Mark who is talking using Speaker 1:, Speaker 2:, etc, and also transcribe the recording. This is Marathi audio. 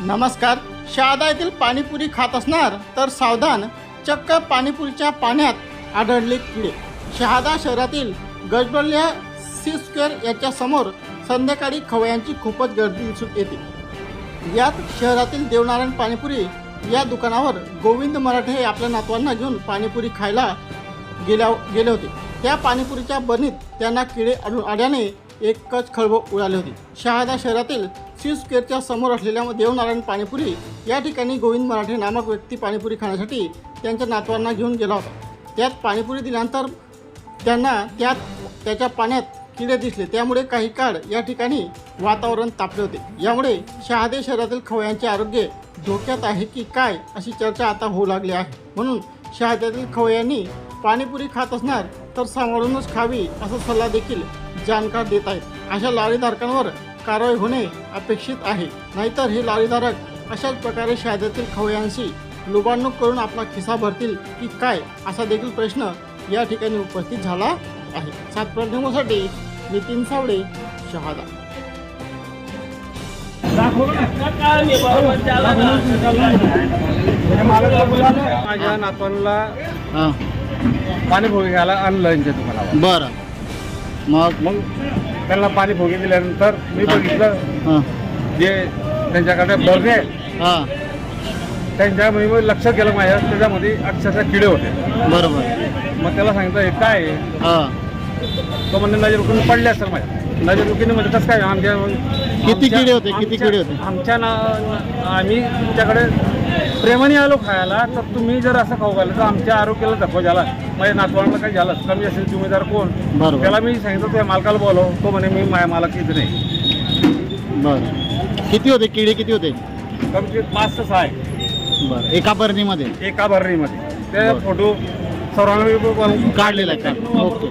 Speaker 1: नमस्कार. शहादा येथील पाणीपुरी खात असणार तर सावधान चक्क पाणीपुरीच्या पाण्यात आढळले किडे. शहादा शहरातील गजबजल्या सी स्क्वेअर याच्या समोर संध्याकाळी खवयांची खूपच गर्दी दिसून येते. यात शहरातील देवनारायण पाणीपुरी या दुकानावर गोविंद मराठे हे आपल्या नातवांना घेऊन पाणीपुरी खायला गेल्या गेले होते. त्या पाणीपुरीच्या बनीत त्यांना किडे आढळून आल्याने एकच खळबळ उडाली होती. शहादा शहरातील सी स्क्वेअरच्या समोर असलेल्या देवनारायण पाणीपुरी या ठिकाणी गोविंद मराठे नामक व्यक्ती पाणीपुरी खाण्यासाठी त्यांच्या नातवांना घेऊन गेला होता. त्यात पाणीपुरी दिल्यानंतर त्यांना त्यात त्याच्या पाण्यात किडे दिसले. त्यामुळे काही काळ या ठिकाणी वातावरण तापले होते. यामुळे शहादे शहरातील खवयांचे आरोग्य धोक्यात आहे की काय अशी चर्चा आता होऊ लागली आहे. म्हणून शहाद्यातील खवयांनी पाणीपुरी खात असणार तर सांभाळूनच खावी असा सल्ला देखील जाणकार देत आहेत. अशा लारीधारकांवर कारवाई होणे अपेक्षित आहे. नाहीतर हे लारीधारक अशाच प्रकारे शहाद्यातील खवयांशी लुबाडणूक करून आपला खिसा भरतील की काय असा देखील प्रश्न या ठिकाणी उपस्थित झाला आहे. सातप्रतिमोसाठी नितीन सावडे शहादा.
Speaker 2: माझ्या नातवांना पाणी भोगी घ्यायला आणलं दुकानावर.
Speaker 1: बरं. मग?
Speaker 2: मग त्यांना पाणी भोगी दिल्यानंतर मी बघितलं जे त्यांच्याकडे बर्ने
Speaker 1: हां.
Speaker 2: त्यांच्या मी मग लक्ष केलं माझ्या त्याच्यामध्ये अक्षरशः किडे होते.
Speaker 1: बरोबर.
Speaker 2: मग त्याला सांगितलं हे काय
Speaker 1: हां.
Speaker 2: तो म्हणजे नजर रुकून पडले असेल माझ्या. नजर रुकीने म्हणजे कसं काय? आमच्या
Speaker 1: किती किडे होते? किती किडे होते?
Speaker 2: आमच्या ना आम्ही तुमच्याकडे प्रेमाने आलो खायला तर तुम्ही जर असं खाऊ घालं तर आमच्या आरोग्याला धक्का झाला. माझ्या नातवांना काही झालं कमी असेल जिम्मेदार कोण
Speaker 1: बरोबर.
Speaker 2: त्याला मी सांगितलं त्या मालकाला बोलव. तो म्हणे मी माझ्या मालक इथे नाही.
Speaker 1: बरं. किती होते? किडे किती होते?
Speaker 2: कमी कमी पाच ते सहा आहे.
Speaker 1: बरं. एका बरणीमध्ये?
Speaker 2: एका भरणीमध्ये ते
Speaker 1: बरं.
Speaker 2: फोटो सर्वांना मी बनवून
Speaker 1: काढलेला आहे का? ओके.